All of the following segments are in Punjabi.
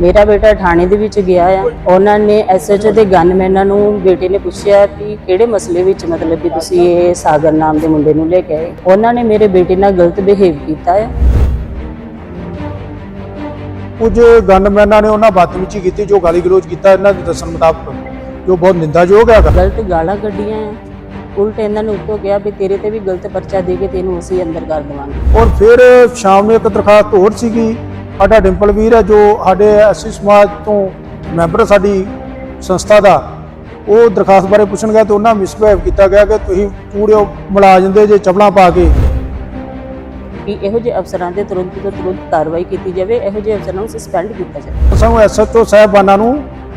ਮੇਰਾ ਬੇਟਾ ਥਾਣੇ ਦੇ ਵਿੱਚ ਗਿਆ ਆ। ਉਹਨਾਂ ਨੇ ਐਸਐਚਓ ਦੇ ਗਨਮੈਨਾਂ ਨੂੰ ਬੇਟੇ ਨੇ ਪੁੱਛਿਆ ਕਿ ਕਿਹੜੇ ਮਸਲੇ ਵਿੱਚ ਮਤਲਬ ਕਿ ਤੁਸੀਂ ਇਹ ਸਾਗਰ ਨਾਮ ਦੇ ਮੁੰਡੇ ਨੂੰ ਲੈ ਕੇ ਆਏ। ਉਹਨਾਂ ਨੇ ਮੇਰੇ ਬੇਟੇ ਨਾਲ ਗਲਤ ਬਿਹੇਵ ਕੀਤਾ ਹੈ ਕੁਝ ਗਨਮੈਨਾਂ ਨੇ ਉਹਨਾਂ ਬਦਤਮੀਜ਼ੀ ਕੀਤੀ ਜੋ ਗਾਲੀ ਗਲੋਚ ਕੀਤਾ ਇਹਨਾਂ ਦੇ ਦੱਸਣ ਮੁਤਾਬਕ ਜੋ ਬਹੁਤ ਨਿੰਦਾਯੋਗ ਹੈਗਾ ਗਲਤ ਗਾਲਾਂ ਕੱਢੀਆਂ ਉਲਟ ਇਹਨਾਂ ਨੂੰ ਉੱਤੋਂ ਕਿਹਾ ਵੀ ਤੇਰੇ ਤੇ ਵੀ ਗਲਤ ਪਰਚਾ ਦੇ ਕੇ ਤੈਨੂੰ ਅਸੀਂ ਅੰਦਰ ਕਰ ਦੇਵਾਂਗੇ। ਔਰ ਫਿਰ ਸ਼ਾਮ ਨੂੰ ਇੱਕ ਦਰਖਾਸਤ ਹੋਰ ਸੀਗੀ ਸਾਡਾ ਡਿੰਪਲ ਵੀਰ ਹੈ ਜੋ ਸਾਡੇ ਐਸਸੀ ਸਮਾਜ ਤੋਂ ਮੈਂਬਰ ਸਾਡੀ ਸੰਸਥਾ ਦਾ ਉਹ ਦਰਖਾਸਤ ਬਾਰੇ ਪੁੱਛਣ ਗਿਆ ਤੇ ਉਹਨਾਂ ਮਿਸਬਿਹੇਵ ਕੀਤਾ ਗਿਆ ਕਿ ਤੁਸੀਂ ਪੂਰੇ ਮੁਲਾਜ਼ਮ ਦੇ ਜੇ ਚਪਲਾਂ ਪਾ ਕੇ। ਕਿ ਇਹੋ ਜਿਹੇ ਅਫਸਰਾਂ ਤੇ ਤੁਰੰਤ ਤੋਂ ਤੁਰੰਤ ਕਾਰਵਾਈ ਕੀਤੀ ਜਾਵੇ ਇਹੋ ਜਿਹੇ ਅਫਸਰਾਂ ਨੂੰ ਸਸਪੈਂਡ ਕੀਤਾ ਜਾਵੇ। ਸਾਨੂੰ ਐਸਐਚਓ ਸਾਹਿਬਾਨਾਂ ਨੂੰ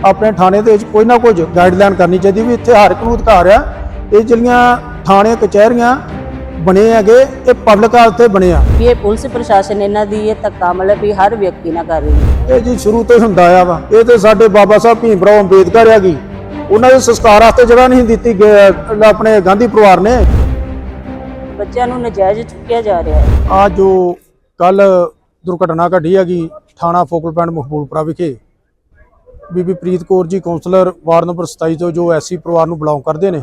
ਆਪਣੇ ਥਾਣੇ ਦੇ ਵਿੱਚ ਕੋਈ ਨਾ ਕੁਝ ਗਾਈਡਲਾਈਨ ਕਰਨੀ ਚਾਹੀਦੀ ਵੀ ਇੱਥੇ ਹਰ ਇੱਕ ਨੂੰ ਅਧਿਕਾਰ ਆ। ਇਹ ਜਿਹੜੀਆਂ ਥਾਣੇ ਕਚਹਿਰੀਆਂ ਬਣੇ ਹੈਗੇ ਇਹ ਪਬਲਿਕ ਵਾਸਤੇ ਬਣੇ ਆ। ਇਹ ਪੁਲਿਸ ਪ੍ਰਸ਼ਾਸਨ ਇਹਨਾਂ ਦੀ ਇਹ ਧੱਕਾ ਮਤਲਬ ਵੀ ਹਰ ਵਿਅਕਤੀ ਨਾਲ ਕਰ ਰਹੀ ਹੈ। ਇਹ ਜੀ ਸ਼ੁਰੂ ਤੋਂ ਹੁੰਦਾ ਆ ਵਾ। ਇਹ ਤੇ ਸਾਡੇ ਬਾਬਾ ਸਾਹਿਬ ਭੀਮ ਰਾਓ ਅੰਬੇਦਕਰ ਹੈਗੀ। ਉਹਨਾਂ ਦੇ ਸੰਸਕਾਰ ਵਾਸਤੇ ਜਗ੍ਹਾ ਨਹੀਂ ਦਿੱਤੀ ਗ- ਆਪਣੇ ਗਾਂਧੀ ਪਰਿਵਾਰ ਨੇ। ਬੱਚਿਆਂ ਨੂੰ ਨਜਾਇਜ਼ ਚੁੱਕਿਆ ਜਾ ਰਿਹਾ ਹੈ। ਆ ਜੋ ਕੱਲ ਦੁਰਘਟਨਾ ਘਟੀ ਹੈਗੀ ਥਾਣਾ ਫੋਕਲ ਪਿੰਡ ਮਕਬੂਲਪੁਰਾ ਵਿਖੇ। ਬੀਬੀ ਪ੍ਰੀਤ Kaur ji councillor ward number 27 ਤੋਂ ਜੋ ਐਸੀ ਪਰਿਵਾਰ ਨੂੰ ਬਿਲੋਂਗ ਕਰਦੇ ਨੇ।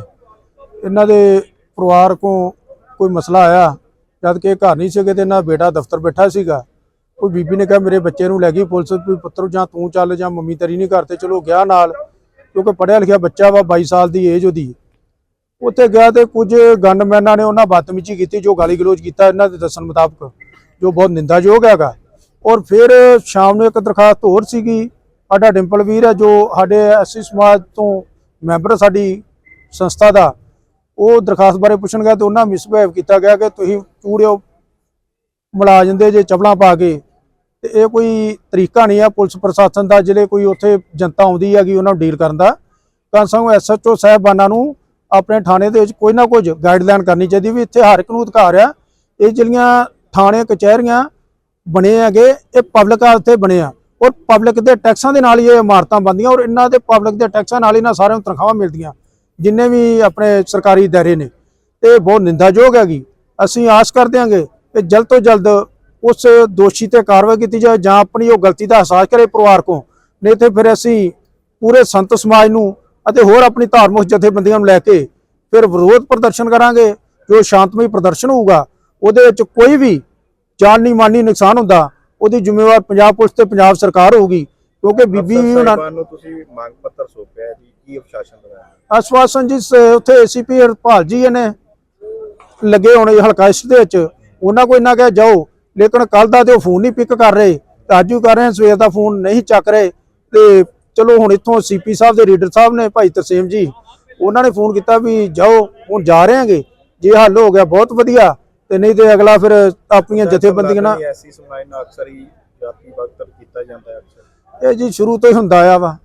ਇਹਨਾਂ ਦੇ ਪਰਿਵਾਰ ਕੋ ਕੋਈ ਮਸਲਾ ਆਇਆ, ਜਦ ਕਿ ਘਰ ਨਹੀਂ ਸੀਗੇ ਤੇ ਇਹਨਾਂ ਦਾ ਬੇਟਾ ਦਫ਼ਤਰ ਬੈਠਾ ਸੀਗਾ। ਕੋਈ ਬੀਬੀ ਨੇ ਕਿਹਾ, ਮੇਰੇ ਬੱਚੇ ਨੂੰ ਲੈ ਗਈ ਪੁਲਿਸ, ਵੀ ਪੁੱਤਰ ਜਾਂ ਤੂੰ ਚੱਲ ਜਾਂ ਮੰਮੀ ਤੇਰੀ ਨਹੀਂ ਘਰ ਤੇ, ਚਲੋ ਗਿਆ ਨਾਲ, ਕਿਉਂਕਿ ਪੜ੍ਹਿਆ ਲਿਖਿਆ ਬੱਚਾ ਵਾ 22 ਸਾਲ ਦੀ ਏਜ ਉਹਦੀ। ਉੱਥੇ ਗਿਆ ਤੇ ਕੁਝ ਗਨਮੈਨਾਂ ਨੇ ਉਹਨਾਂ ਬਦਤਮੀਜ਼ੀ ਕੀਤੀ, ਜੋ ਗਾਲੀ ਗਲੋਚ ਕੀਤਾ ਇਹਨਾਂ ਦੇ ਦੱਸਣ ਮੁਤਾਬਕ, ਜੋ ਬਹੁਤ ਨਿੰਦਾਯੋਗ ਹੈਗਾ। ਔਰ ਫਿਰ ਸ਼ਾਮ ਨੂੰ ਇੱਕ ਦਰਖਾਸਤ ਹੋਰ ਸੀਗੀ, ਸਾਡਾ ਡਿੰਪਲ ਵੀਰ ਹੈ, ਜੋ ਸਾਡੇ ਐਸਸੀ ਸਮਾਜ ਤੋਂ ਮੈਂਬਰ ਸਾਡੀ ਸੰਸਥਾ ਦਾ ਉਹ ਦਰਖਾਸਤ ਬਾਰੇ ਪੁੱਛਣ ਗਿਆ ਤੇ ਉਹਨਾਂ ਮਿਸਬਿਹੇਵ ਕੀਤਾ ਗਿਆ ਕਿ ਤੁਸੀਂ ਚੂੜਿਓ ਮੁਲਾਜ਼ਮ ਦੇ ਜੇ ਚਪਲਾਂ ਪਾ ਕੇ। ਤੇ ਇਹ ਕੋਈ ਤਰੀਕਾ ਨਹੀਂ ਆ ਪੁਲਿਸ ਪ੍ਰਸ਼ਾਸਨ ਦਾ, ਜਿਹੜੇ ਕੋਈ ਉੱਥੇ ਜਨਤਾ ਆਉਂਦੀ ਹੈਗੀ ਉਹਨਾਂ ਨੂੰ ਡੀਲ ਕਰਨ ਦਾ। ਤਾਂ ਸਾਨੂੰ ਐਸਐਚਓ ਸਾਹਿਬਾਨਾਂ ਨੂੰ ਆਪਣੇ ਥਾਣੇ ਦੇ ਵਿੱਚ ਕੋਈ ਨਾ ਕੁਝ ਗਾਈਡਲਾਈਨ ਕਰਨੀ ਚਾਹੀਦੀ ਵੀ ਇੱਥੇ ਹਰ ਇੱਕ ਨੂੰ ਅਧਿਕਾਰ ਆ। ਇਹ ਜਿਹੜੀਆਂ ਥਾਣੇ, ਕਚਹਿਰੀਆਂ ਬਣੇ ਹੈਗੇ, ਇਹ ਪਬਲਿਕ ਵਾਸਤੇ ਬਣੇ ਆ। ਔਰ ਪਬਲਿਕ ਦੇ ਟੈਕਸਾਂ ਦੇ ਨਾਲ ਹੀ ਇਹ ਇਮਾਰਤਾਂ ਬਣਦੀਆਂ ਔਰ ਇਹਨਾਂ ਦੇ ਪਬਲਿਕ ਦੇ ਟੈਕਸਾਂ ਨਾਲ ਹੀ ਇਹਨਾਂ ਸਾਰਿਆਂ ਨੂੰ ਤਨਖਾਹਾਂ ਮਿਲਦੀਆਂ। ਜਿੰਨੇ ਵੀ ਆਪਣੇ ਸਰਕਾਰੀ ਦਾਇਰੇ ਨੇ, ਤੇ ਇਹ ਬਹੁਤ ਨਿੰਦਾਯੋਗ ਹੈਗੀ। ਅਸੀਂ ਆਸ ਕਰਦੇ ਹਾਂਗੇ ਕਿ ਜਲਦ ਤੋਂ ਜਲਦ ਉਸ ਦੋਸ਼ੀ ਤੇ ਕਾਰਵਾਈ ਕੀਤੀ ਜਾਵੇ ਜਾਂ ਆਪਣੀ ਉਹ ਗਲਤੀ ਦਾ ਅਹਿਸਾਸ ਕਰੇ ਪਰਿਵਾਰ ਕੋ ਨਹੀਂ ਤੇ ਫਿਰ ਅਸੀਂ ਪੂਰੇ ਸੰਤ ਸਮਾਜ ਨੂੰ ਅਤੇ ਹੋਰ ਆਪਣੀ ਧਾਰਮਿਕ ਜਥੇਬੰਦੀਆਂ ਨੂੰ ਲੈ ਕੇ ਫਿਰ ਵਿਰੋਧ ਪ੍ਰਦਰਸ਼ਨ ਕਰਾਂਗੇ। ਜੋ ਸ਼ਾਂਤਮਈ ਪ੍ਰਦਰਸ਼ਨ ਹੋਊਗਾ, ਉਹਦੇ ਵਿੱਚ ਕੋਈ ਵੀ ਜਾਨੀ ਮਾਨੀ ਨੁਕਸਾਨ ਹੁੰਦਾ, ਉਹਦੀ ਜ਼ਿੰਮੇਵਾਰ ਪੰਜਾਬ ਪੁਲਿਸ ਤੇ ਪੰਜਾਬ ਸਰਕਾਰ ਹੋਊਗੀ। ਕਿਉਂਕਿ ਬੀਬੀ ਉਹਨਾਂ ਸਾਹਿਬਾਨ ਨੂੰ ਤੁਸੀਂ ਮੰਗ ਪੱਤਰ ਸੌਂਪਿਆ ਜੀ ਕੀ ਅਪਸ਼ਾਸਨ ਬਣਾਇਆ? ਆਸ਼ਵਾਸਨ ਜੀ ਸ- ਉੱਥੇ ਏਸੀਪੀ ਹਰਪਾਲ ਜੀ ਨੇ ਲੱਗੇ ਹੋਣੇ ਹਲਕਾ ਇਸ ਦੇ ਵਿੱਚ। ਉਹਨਾਂ ਕੋਈ ਨਾ ਕਿਹਾ ਜਾਓ ਲੇਕਿਨ ਕੱਲ ਦਾ ਤੇ ਉਹ ਫੋਨ ਨਹੀਂ ਪਿਕ ਕਰ ਰਹੇ। ਤੇ ਅੱਜ ਵੀ ਕਰ ਰਹੇ ਸਵੇਰ ਦਾ ਫੋਨ ਨਹੀਂ ਚੱਕ ਰਹੇ। ਤੇ ਚਲੋ ਹੁਣ ਇੱਥੋਂ ਸੀਪੀ ਸਾਹਿਬ ਦੇ ਰੀਡਰ ਸਾਹਿਬ ਨੇ ਭਾਈ ਤਰਸੇਮ ਜੀ ਉਹਨਾਂ ਨੇ ਫੋਨ ਕੀਤਾ ਵੀ ਜਾਓ ਹੁਣ ਜਾ ਰਹੇ ਹਾਂਗੇ। ਜੇ ਹੱਲ ਹੋ ਗਿਆ ਬਹੁਤ ਵਧੀਆ। ਤੇ ਨਹੀਂ ਤੇ ਅਗਲਾ ਫਿਰ ਆਪਣੀਆਂ ਜਥੇਬੰਦੀਆਂ ਨਾਲ ਐਸੀ ਸਮਾਜ ਨਾਲ ਅਕਸਰ ਹੀ ਜਾਤੀ ਬਖਤਰ ਕੀਤਾ ਜਾਂਦਾ ਹੈ ਅਕਸਰ। ਇਹ ਜੀ ਸ਼ੁਰੂ ਤੋਂ ਹੀ ਹੁੰਦਾ ਆ ਵਾ।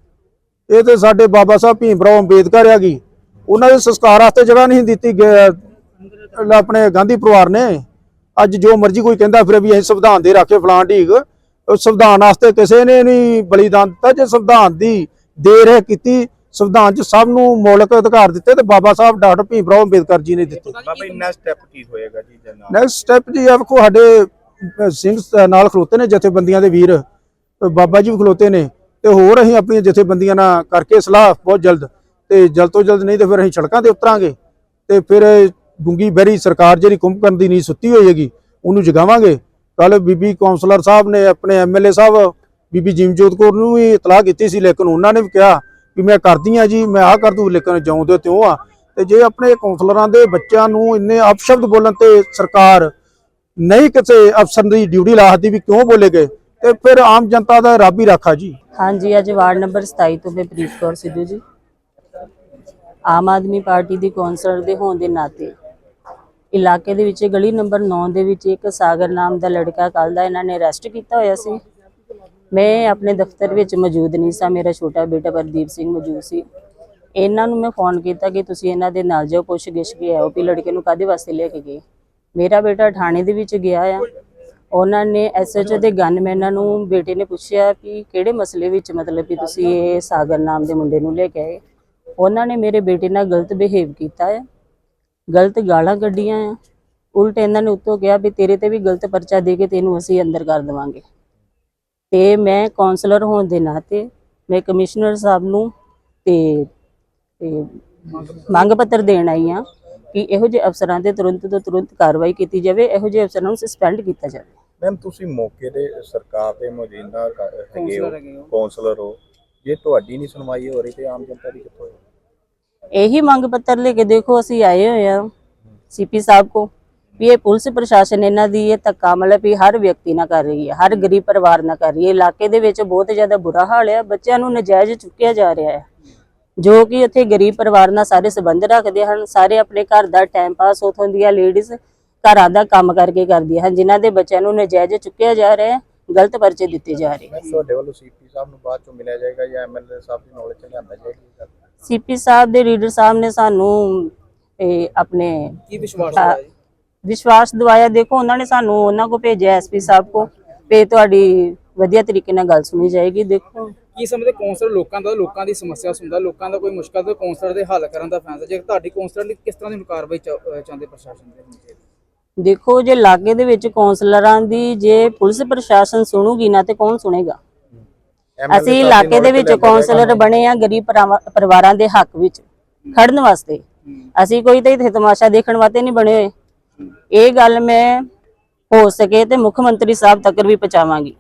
ਇਹ ਤੇ ਸਾਡੇ ਬਾਬਾ ਸਾਹਿਬ ਭੀਮ ਰਾਓ ਅੰਬੇਦਕਰ ਹੈਗੀ ਉਹਨਾਂ ਦੇ ਸੰਸਕਾਰ ਵਾਸਤੇ ਜਗ੍ਹਾ ਨਹੀਂ ਦਿੱਤੀ ਆਪਣੇ ਗਾਂਧੀ ਪਰਿਵਾਰ ਨੇ। ਅੱਜ ਜੋ ਮਰਜ਼ੀ ਕੋਈ ਕਹਿੰਦਾ ਫਿਰ ਵੀ ਅਸੀਂ ਸੰਵਿਧਾਨ ਦੇ ਰਾਖੇ ਫਲਾਂ ਢੀਕ। ਉਹ ਸੰਵਿਧਾਨ ਵਾਸਤੇ ਕਿਸੇ ਨੇ ਨਹੀਂ ਬਲੀਦਾਨ ਦਿੱਤਾ। ਜੇ ਸੰਵਿਧਾਨ ਦੀ ਦੇਰ ਹੈ ਕੀਤੀ ਸੰਵਿਧਾਨ 'ਚ ਸਭ ਨੂੰ ਮੌਲਿਕ ਅਧਿਕਾਰ ਦਿੱਤੇ ਤੇ ਬਾਬਾ ਸਾਹਿਬ ਡਾਕਟਰ ਭੀਮ ਰਾਓ ਅੰਬੇਦਕਰ ਜੀ ਨੇ ਦਿੱਤੇ। ਬਾਬਾ ਜੀ ਨੈਕਸਟ ਸਟੈਪ ਕੀ ਹੋਏਗਾ ਜੀ ਜਨਾਬ ਨੈਕਸਟ ਸਟੈਪ ਜੀ ਆ ਵੇਖੋ ਸਾਡੇ ਸਿੰਘ ਨਾਲ ਖਲੋਤੇ ਨੇ ਜਥੇਬੰਦੀਆਂ ਦੇ ਵੀਰ ਬਾਬਾ ਜੀ ਵੀ ਖਲੋਤੇ ਨੇ, ਤੇ ਹੋਰ ਅਸੀਂ ਆਪਣੀਆਂ ਜਥੇਬੰਦੀਆਂ ਨਾਲ ਕਰਕੇ ਸਲਾਹ ਬਹੁਤ ਜਲਦ, ਤੇ ਜਲਦ ਤੋਂ ਜਲਦ ਨਹੀਂ ਤੇ ਫਿਰ ਅਸੀਂ ਸੜਕਾਂ ਤੇ ਉਤਰਾਂਗੇ, ਤੇ ਫਿਰ ਡੂੰਗੀ ਬੈਰੀ ਸਰਕਾਰ ਜਿਹੜੀ ਕੁੰਭਕਰਨ ਦੀ ਨਹੀਂ ਸੁੱਤੀ ਹੋਈ ਹੈਗੀ, ਉਹਨੂੰ ਜਗਾਵਾਂਗੇ। ਕੱਲ ਬੀਬੀ ਕਾਉਂਸਲਰ ਸਾਹਿਬ ਨੇ ਆਪਣੇ ਐਮਐਲਏ ਸਾਹਿਬ, ਬੀਬੀ ਜੀਮਜੋਤ ਕੌਰ ਨੂੰ ਵੀ ਇਤਲਾਹ ਕੀਤੀ ਸੀ, ਲੇਕਿਨ ਉਹਨਾਂ ਨੇ ਵੀ ਕਿਹਾ ਕਿ ਮੈਂ ਕਰਦੀ ਆ ਜੀ, ਮੈਂ ਆਹ ਕਰ ਦੂੰ, ਲੇਕਿਨ ਜਿਉਂਦੇ ਤਿਉਂ ਆ। ਤੇ ਜੇ ਆਪਣੇ ਕਾਉਂਸਲਰਾਂ ਦੇ ਬੱਚਿਆਂ ਨੂੰ ਇੰਨੇ ਅਪਸ਼ਬਦ ਬੋਲਣ ਤੇ ਸਰਕਾਰ ਨਹੀਂ ਕਿਸੇ ਅਫਸਰ ਦੀ ਡਿਊਟੀ ਲਾਹਦੀ ਵੀ ਕਿਉਂ ਬੋਲੇ ਗਏ? ਤੇ ਫਿਰ ਆਮ ਜਨਤਾ ਦਾ ਰੱਬ ਹੀ ਰਾਖਾ ਜੀ। ਹਾਂਜੀ, ਅੱਜ ਵਾਰਡ ਨੰਬਰ 27 ਤੋਂ ਮੈਂ ਪ੍ਰੀਤ ਕੌਰ ਸਿੱਧੂ ਜੀ। ਆਮ ਆਦਮੀ ਪਾਰਟੀ ਦੀ ਕੌਂਸਲਰ ਦੇ ਹੋਣ ਦੇ ਨਾਤੇ ਇਲਾਕੇ ਦੇ ਵਿੱਚ ਗਲੀ ਨੰਬਰ 9 ਦੇ ਵਿੱਚ ਇੱਕ ਸਾਗਰ ਨਾਮ ਦਾ ਲੜਕਾ ਕੱਲ ਦਾ ਇਹਨਾਂ ਨੇ ਅਰੈਸਟ ਕੀਤਾ ਹੋਇਆ ਸੀ। ਮੈਂ ਆਪਣੇ ਦਫ਼ਤਰ ਵਿੱਚ ਮੌਜੂਦ ਨਹੀਂ ਸਾਂ, ਮੇਰਾ ਛੋਟਾ ਬੇਟਾ ਪ੍ਰਦੀਪ ਸਿੰਘ ਮੌਜੂਦ ਸੀ। ਇਹਨਾਂ ਨੂੰ ਮੈਂ ਫੋਨ ਕੀਤਾ ਕਿ ਤੁਸੀਂ ਇਹਨਾਂ ਦੇ ਨਾਲ ਜਾਓ ਪੁੱਛ ਗਿੱਛ ਕੇ ਆਓ ਵੀ ਲੜਕੇ ਨੂੰ ਕਾਦੇ ਵਾਸਤੇ ਲੈ ਕੇ ਗਏ? ਮੇਰਾ ਬੇਟਾ ਥਾਣੇ ਦੇ ਵਿੱਚ ਗਿਆ ਆ। ਉਹਨਾਂ ਨੇ ਐਸਐਚਓ ਦੇ ਗਨਮੈਨਾਂ ਨੂੰ ਬੇਟੇ ਨੇ ਪੁੱਛਿਆ ਕਿ ਕਿਹੜੇ ਮਸਲੇ ਵਿੱਚ ਮਤਲਬ ਕਿ ਤੁਸੀਂ ਇਹ ਸਾਗਰ ਨਾਮ ਦੇ ਮੁੰਡੇ ਨੂੰ ਲੈ ਕੇ ਆਏ। ਉਹਨਾਂ ਨੇ ਮੇਰੇ ਬੇਟੇ ਨਾਲ ਗਲਤ ਬਿਹੇਵ ਕੀਤਾ ਆ। ਗਲਤ ਗਾਲਾਂ ਕੱਢੀਆਂ ਆ। ਉਲਟ ਇਹਨਾਂ ਨੇ ਉੱਤੋਂ ਕਿਹਾ ਵੀ ਤੇਰੇ ਤੇ ਵੀ ਗਲਤ ਪਰਚਾ ਦੇ ਕੇ ਤੈਨੂੰ ਅਸੀਂ ਅੰਦਰ ਕਰ ਦੇਵਾਂਗੇ। ਤੇ ਮੈਂ ਕਾਉਂਸਲਰ ਹੋਣ ਦੇ ਨਾਤੇ ਮੈਂ ਕਮਿਸ਼ਨਰ ਸਾਹਿਬ ਨੂੰ ਤੇ ਤੇ ਮੰਗ ਪੱਤਰ ਦੇਣ ਆਈ ਆ। ਕਿ ਇਹੋ ਜਿਹੇ ਅਫਸਰਾਂ ਤੇ ਤੁਰੰਤ ਤੋਂ ਤੁਰੰਤ ਕਾਰਵਾਈ ਕੀਤੀ ਜਾਵੇ ਇਹੋ ਜਿਹੇ ਅਫਸਰਾਂ ਨੂੰ ਸਸਪੈਂਡ ਕੀਤਾ ਜਾਵੇ। ਮੈਮ ਤੁਸੀਂ ਮੌਕੇ ਦੇ ਸਰਕਾਰ ਦੇ ਮੌਜੂਦਾ ਹੈਗੇ ਹੋ ਕਾਉਂਸਲਰ ਹੋ। ਜੇ ਤੁਹਾਡੀ ਨਹੀਂ ਸੁਣਵਾਈ ਹੋ ਰਹੀ ਤੇ ਆਮ ਜਨਤਾ ਦੀ ਕਿੱਥੋਂ ਇਹੀ ਮੰਗ ਪੱਤਰ ਲੈ ਕੇ ਦੇਖੋ ਅਸੀਂ ਆਏ ਹੋਏ ਆ ਸੀਪੀ ਸਾਹਿਬ ਕੋ ਵੀ ਇਹ ਪੁਲਿਸ ਪ੍ਰਸ਼ਾਸਨ ਇਹਨਾਂ ਦੀ ਇਹ ਧੱਕਾ ਮਤਲਬ ਵੀ ਹਰ ਵਿਅਕਤੀ ਨਾਲ ਕਰ ਰਹੀ ਹੈ ਹਰ ਗਰੀਬ ਪਰਿਵਾਰ ਨਾਲ ਕਰ ਰਹੀ ਹੈ। ਇਲਾਕੇ ਦੇ ਵਿੱਚ ਬਹੁਤ ਜ਼ਿਆਦਾ ਬੁਰਾ ਹਾਲ ਹੈ ਬੱਚਿਆਂ ਨੂੰ ਨਜਾਇਜ਼ ਚੁੱਕਿਆ ਜਾ ਰਿਹਾ ਹੈ। ਜੋ ਕਿ ਇੱਥੇ ਗਰੀਬ ਪਰਿਵਾਰ ਨਾਲ ਸਾਰੇ ਸੰਬੰਧ ਰੱਖਦੇ ਹਨ ਸਾਰੇ ਆਪਣੇ ਘਰ ਦਾ ਟਾਈਮ ਪਾਸ ਉਥੋਂ ਦੀਆਂ ਲੇਡੀਜ਼ ਘਰਾਂ ਦਾ ਕੰਮ ਕਰਕੇ ਕਰਦੀਆਂ ਹਨ ਜਿਨ੍ਹਾਂ ਦੇ ਬੱਚਿਆਂ ਨੂੰ ਨਜਾਇਜ਼ ਚੁੱਕਿਆ ਜਾ ਰਿਹਾ ਹੈ ਗਲਤ ਪਰਚੇ ਦਿੱਤੇ ਜਾ ਰਹੇ ਮੈਂ ਤੁਹਾਡੇ ਵੱਲੋਂ ਸੀਪੀ ਸਾਹਿਬ ਨੂੰ ਬਾਅਦ ਚੋਂ ਮਿਲਿਆ ਜਾਏਗਾ ਜਾਂ ਐਮਐਲਏ ਸਾਹਿਬ ਦੀ ਨੌਲੇਜ ਚ ਲਿਆਂਦਾ ਜਾਏਗਾ ਇਹ ਗੱਲ? ਸੀਪੀ ਸਾਹਿਬ ਦੇ ਰੀਡਰ ਸਾਹਿਬ ਨੇ ਸਾਨੂੰ ਇਹ ਆਪਣੇ ਕੀ ਵਿਸ਼ਵਾਸ ਦਿਵਾਇਆ ਦੇਖੋ ਉਹਨਾਂ ਨੇ ਸਾਨੂੰ ਉਹਨਾਂ ਕੋ ਭੇਜਿਆ ਐਸਪੀ ਸਾਹਿਬ ਕੋ ਤੇ ਤੁਹਾਡੀ ਵਧੀਆ ਤਰੀਕੇ ਨਾਲ ਗੱਲ ਸੁਣੀ ਜਾਏਗੀ ਦੇਖੋ ਕੀ ਸਮਝਦੇ ਕੌਂਸਲਰ ਲੋਕਾਂ ਦਾ ਲੋਕਾਂ ਦੀ ਸਮੱਸਿਆ ਸੁਣਦਾ ਲੋਕਾਂ ਦਾ ਕੋਈ ਮੁਸ਼ਕਲ ਤੇ ਕੌਂਸਲਰ ਦੇ ਹੱਲ ਕਰਨ ਦਾ ਫੈਸਲਾ? ਜੇ ਤੁਹਾਡੀ ਕੌਂਸਲਰ ਨੇ ਕਿਸ ਤਰ੍ਹਾਂ ਦੀ ਕਾਰਵਾਈ ਚਾਹੁੰਦੇ ਪ੍ਰਸ਼ਾਸਨ ਦੇ ਵਿੱਚ? ਦੇਖੋ ਜੇ ਲਾਗੇ ਦੇ ਵਿੱਚ ਕੌਂਸਲਰਾਂ ਦੀ ਜੇ ਪੁਲਿਸ ਪ੍ਰਸ਼ਾਸਨ ਸੁਣੂਗੀ ਨਾ ਤੇ ਕੌਣ ਸੁਣੇਗਾ? ਅਸੀਂ ਦੀ ਇਲਾਕੇ ਦੇ ਵਿੱਚ ਕੌਂਸਲਰ? ਬਣੇ ਆ ਗਰੀਬ ਪਰਿਵਾ- ਪਰਿਵਾਰਾਂ ਦੇ ਹੱਕ ਵਿੱਚ ਖੜਨ ਵਾਸਤੇ। ਅਸੀਂ ਕੋਈ ਤੇ ਇੱਥੇ ਤਮਾਸ਼ਾ ਦੇਖਣ ਵਾਸਤੇ ਨਹੀਂ ਬਣੇ ਹੋਏ। ਇਹ ਗੱਲ ਮੈਂ ਹੋ ਸਕੇ ਤੇ ਮੁੱਖ ਮੰਤਰੀ ਸਾਹਿਬ ਤੱਕ ਵੀ ਪਹੁੰਚਾਵਾਂਗੀ।